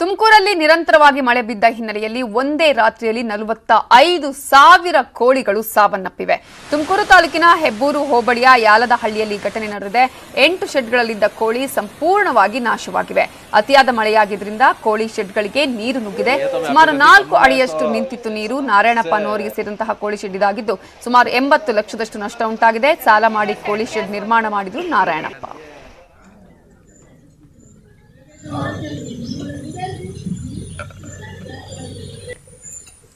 ತುಮಕೂರಲ್ಲಿ ನಿರಂತರವಾಗಿ ಮಳೆ ಬಿದ್ದ ಹಿನ್ನೆಲೆಯಲ್ಲಿ ಒಂದೇ ರಾತ್ರಿಯಲ್ಲಿ ನಲವತ್ತ ಐದು ಸಾವಿರ ಕೋಳಿಗಳು ಸಾವನ್ನಪ್ಪಿವೆ. ತುಮಕೂರು ತಾಲೂಕಿನ ಹೆಬ್ಬೂರು ಹೋಬಳಿಯ ಯಾಲದಹಳ್ಳಿಯಲ್ಲಿ ಘಟನೆ ನಡೆದಿದೆ. ಎಂಟು ಶೆಡ್ಗಳಲ್ಲಿದ್ದ ಕೋಳಿ ಸಂಪೂರ್ಣವಾಗಿ ನಾಶವಾಗಿವೆ. ಅತಿಯಾದ ಮಳೆಯಾಗಿದ್ದರಿಂದ ಕೋಳಿ ಶೆಡ್ಗಳಿಗೆ ನೀರು ನುಗ್ಗಿದೆ. ಸುಮಾರು ನಾಲ್ಕು ಅಡಿಯಷ್ಟು ನಿಂತಿತ್ತು ನೀರು. ನಾರಾಯಣಪ್ಪ ನೋರಿಗೆ ಸೇರಿದಂತಹ ಕೋಳಿ ಶೆಡ್ ಇದಾಗಿದ್ದು ಸುಮಾರು ಎಂಬತ್ತು ಲಕ್ಷದಷ್ಟು ನಷ್ಟ ಉಂಟಾಗಿದೆ. ಸಾಲ ಮಾಡಿ ಕೋಳಿ ಶೆಡ್ ನಿರ್ಮಾಣ ಮಾಡಿದ್ರು ನಾರಾಯಣಪ್ಪ.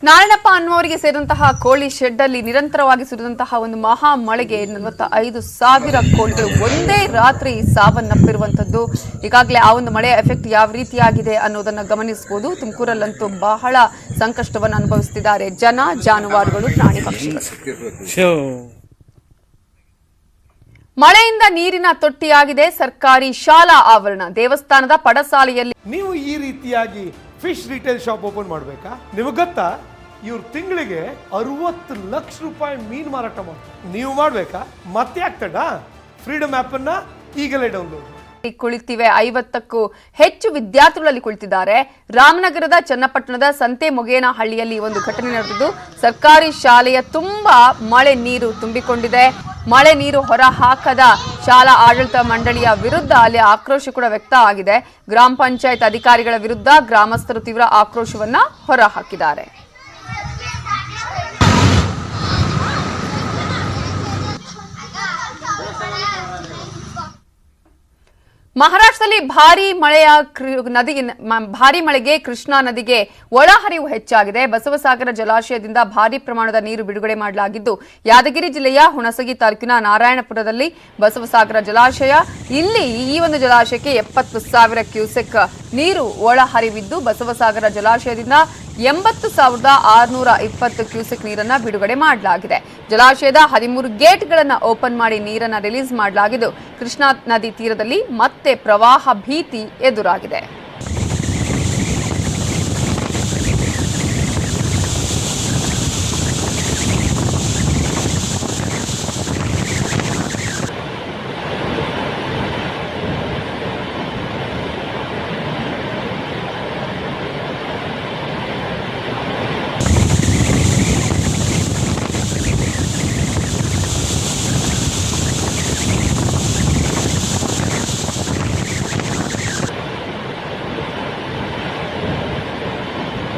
ನಾರಾಯಣಪ್ಪ ಅನ್ನುವರಿಗೆ ಸೇರಿದಂತಹ ಕೋಳಿ ಶೆಡ್ ಅಲ್ಲಿ ನಿರಂತರವಾಗಿ ಸುರಿದಂತಹ ಒಂದು ಮಹಾ ಮಳೆಗೆ ನಲವತ್ತ ಐದು ಸಾವಿರ ಕೋಳಿಗಳು ಒಂದೇ ರಾತ್ರಿ ಸಾವನ್ನಪ್ಪಿರುವಂತದ್ದು ಈಗಾಗಲೇ ಆ ಒಂದು ಮಳೆಯ ಎಫೆಕ್ಟ್ ಯಾವ ರೀತಿಯಾಗಿದೆ ಅನ್ನೋದನ್ನ ಗಮನಿಸಬಹುದು. ತುಮಕೂರಲ್ಲಂತೂ ಬಹಳ ಸಂಕಷ್ಟವನ್ನು ಅನುಭವಿಸುತ್ತಿದ್ದಾರೆ ಜನ ಜಾನುವಾರುಗಳು ಪ್ರಾಣಿ ಪಕ್ಷಿಗಳು. ಶೋ. ಮಳೆಯಿಂದ ನೀರಿನ ತೊಟ್ಟಿಯಾಗಿದೆ ಸರ್ಕಾರಿ ಶಾಲಾ ಆವರಣ. ದೇವಸ್ಥಾನದ ಪಡಸಾಲೆಯಲ್ಲಿ ನೀವು ಈ ರೀತಿಯಾಗಿ ಫಿಶ್ ರಿಟೇಲ್ ಶಾಪ್ ಓಪನ್ ಮಾಡಬೇಕಾ? ನಿಮಗೆ ಗೊತ್ತಾ? ಇವ್ರು ತಿಂಗಳಿಗೆ ಅರವತ್ತು ಲಕ್ಷ ರೂಪಾಯಿ ಮೀನು ಮಾರಾಟ ಮಾಡ್ತಾರೆ. ನೀವು ಮಾಡ್ಬೇಕಾ? ಮತ್ತೆ ಆಗ್ತಡ ಫ್ರೀಡಮ್ ಆ್ಯಪನ್ನು ಈಗಲೇ ಡೌನ್ಲೋಡ್ ಕುಳಿತಿವೆ ಐವತ್ತಕ್ಕೂ ಹೆಚ್ಚು ವಿದ್ಯಾರ್ಥಿಗಳಲ್ಲಿ ಕುಳಿತಿದ್ದಾರೆ. ರಾಮನಗರದ ಚನ್ನಪಟ್ಟಣದ ಸಂತೆ ಮೊಗೇನಹಳ್ಳಿಯಲ್ಲಿ ಒಂದು ಘಟನೆ ನಡೆದಿದ್ದು, ಸರ್ಕಾರಿ ಶಾಲೆಯ ತುಂಬಾ ಮಳೆ ನೀರು ತುಂಬಿಕೊಂಡಿದೆ. ಮಳೆ ನೀರು ಹೊರ ಹಾಕದ ಶಾಲಾ ಆಡಳಿತ ಮಂಡಳಿಯ ವಿರುದ್ಧ ಅಲ್ಲಿ ಆಕ್ರೋಶ ಕೂಡ ವ್ಯಕ್ತ ಆಗಿದೆ. ಗ್ರಾಮ ಪಂಚಾಯತ್ ಅಧಿಕಾರಿಗಳ ವಿರುದ್ಧ ಗ್ರಾಮಸ್ಥರು ತೀವ್ರ ಆಕ್ರೋಶವನ್ನ ಹೊರ ಹಾಕಿದ್ದಾರೆ ಮಹಾರಾಷ್ಟ್ರದಲ್ಲಿ ಭಾರಿ ಮಳೆಯ ನದಿ ಭಾರಿ ಮಳೆಗೆ ಕೃಷ್ಣಾ ನದಿಗೆ ಒಳಹರಿವು ಹೆಚ್ಚಾಗಿದೆ. ಬಸವಸಾಗರ ಜಲಾಶಯದಿಂದ ಭಾರಿ ಪ್ರಮಾಣದ ನೀರು ಬಿಡುಗಡೆ ಮಾಡಲಾಗಿದ್ದು, ಯಾದಗಿರಿ ಜಿಲ್ಲೆಯ ಹುಣಸಗಿ ತಾಲೂಕಿನ ನಾರಾಯಣಪುರದಲ್ಲಿ ಬಸವಸಾಗರ ಜಲಾಶಯ, ಇಲ್ಲಿ ಈ ಒಂದು ಜಲಾಶಯಕ್ಕೆ ಎಪ್ಪತ್ತು ಸಾವಿರ ಕ್ಯೂಸೆಕ್ ನೀರು ಒಳಹರಿವಿದ್ದು ಬಸವಸಾಗರ ಜಲಾಶಯದಿಂದ ಎಂಬತ್ತು ಸಾವಿರದ ಆರುನೂರ ಇಪ್ಪತ್ತು ಕ್ಯೂಸೆಕ್ ನೀರನ್ನ ಬಿಡುಗಡೆ ಮಾಡಲಾಗಿದೆ. ಜಲಾಶಯದ ಹದಿಮೂರು ಗೇಟ್ಗಳನ್ನು ಓಪನ್ ಮಾಡಿ ನೀರನ್ನ ರಿಲೀಸ್ ಮಾಡಲಾಗಿದ್ದು, ಕೃಷ್ಣಾ ನದಿ ತೀರದಲ್ಲಿ ಮತ್ತೆ ಪ್ರವಾಹ ಭೀತಿ ಎದುರಾಗಿದೆ.